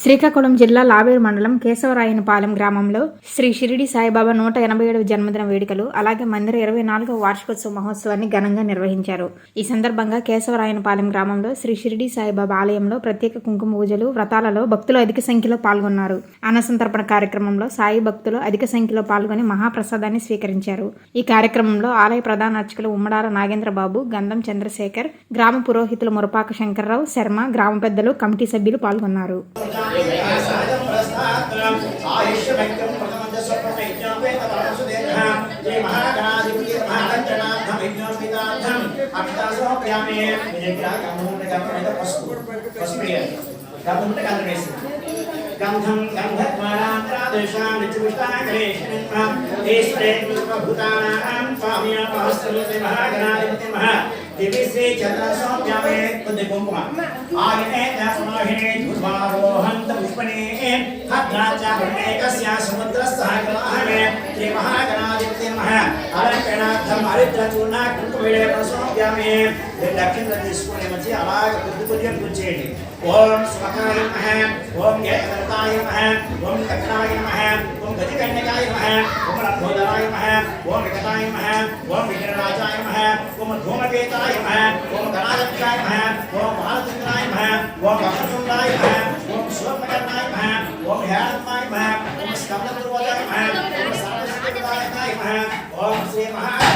శ్రీకాకుళం జిల్లా లావేరు మండలం కేశవరాయనపాలెం గ్రామంలో శ్రీ షిరిడి సాయిబాబా నూట ఎనభై ఏడవ జన్మదిన వేడుకలు అలాగే మందిర ఇరవై నాలుగవ వార్షికోత్సవ మహోత్సవాన్ని ఘనంగా నిర్వహించారు. ఈ సందర్భంగా కేశవరాయనపాలెం గ్రామంలో శ్రీ షిరిడి సాయిబాబా ఆలయంలో ప్రత్యేక కుంకుమ పూజలు వ్రతాలలో భక్తులు అధిక సంఖ్యలో పాల్గొన్నారు. అన్నసంతర్పణ కార్యక్రమంలో సాయి భక్తులు అధిక సంఖ్యలో పాల్గొని మహాప్రసాదాన్ని స్వీకరించారు. ఈ కార్యక్రమంలో ఆలయ ప్రధాన అర్చకులు ఉమ్మడాల నాగేంద్రబాబు గంధం చంద్రశేఖర్ గ్రామ పురోహితులు మురపాక శంకర్రావు శర్మ గ్రామ పెద్దలు కమిటీ సభ్యులు పాల్గొన్నారు. आयुष्यभक्तं प्रथमदस्वप्रमेत्योपेतवासुदेवः ये महागणाधिपति महारञ्जनार्थं यज्ञोपितार्थम् अमितासो प्यामे विजयक्रिया गमनकमणितपस्तु पस्मिय गमनकमणितपस्तु गंधं गंधत्वारात्रादेशां निचुष्टाकरेशनं ईश्वरे भूतानां स्वामियापहस्तनुते महागणाधिपति महा दिविसे चन्द्रसौम्यामे कुन्दकुङ्कुम आगते दशमाहिने పుష్పణే భద్రాచారణేకస్య సముద్రస్సాగరాహమే శ్రీ మహాగణాధిపతి నమః అలంకరణార్థం హరిద్రచూర్ణ కుంకుమిడే ప్రసోమ్యామే దక్షిణ తీసుకునే మధ్య అలాగ కొద్ది కొద్దిగా పూజ చేయండి ఓం స్వకాయ నమః ఓం ఏకదంతాయ నమః ఓం కర్ణాయ నమః ఓం గజకన్యకాయ నమః ఓం రథోదరాయ నమః ఓం వికటాయ నమః ఓం విఘ్నరాజాయ నమః ఓం ధూమకేతాయ నమః ఓం గణాధ్యక్షాయ నమః ఓం బాలచంద్రాయ ఓం వక్షతుండాయ నమః ఓం శివప్రకటాయ నమః ఓం హేళత్మాయ నమః ఓం స్కందపూర్వజాయ నమః ఓం సర్వశక్తిదాయకాయ నమః ఓం శ్రీ మహాగణాధిపతియే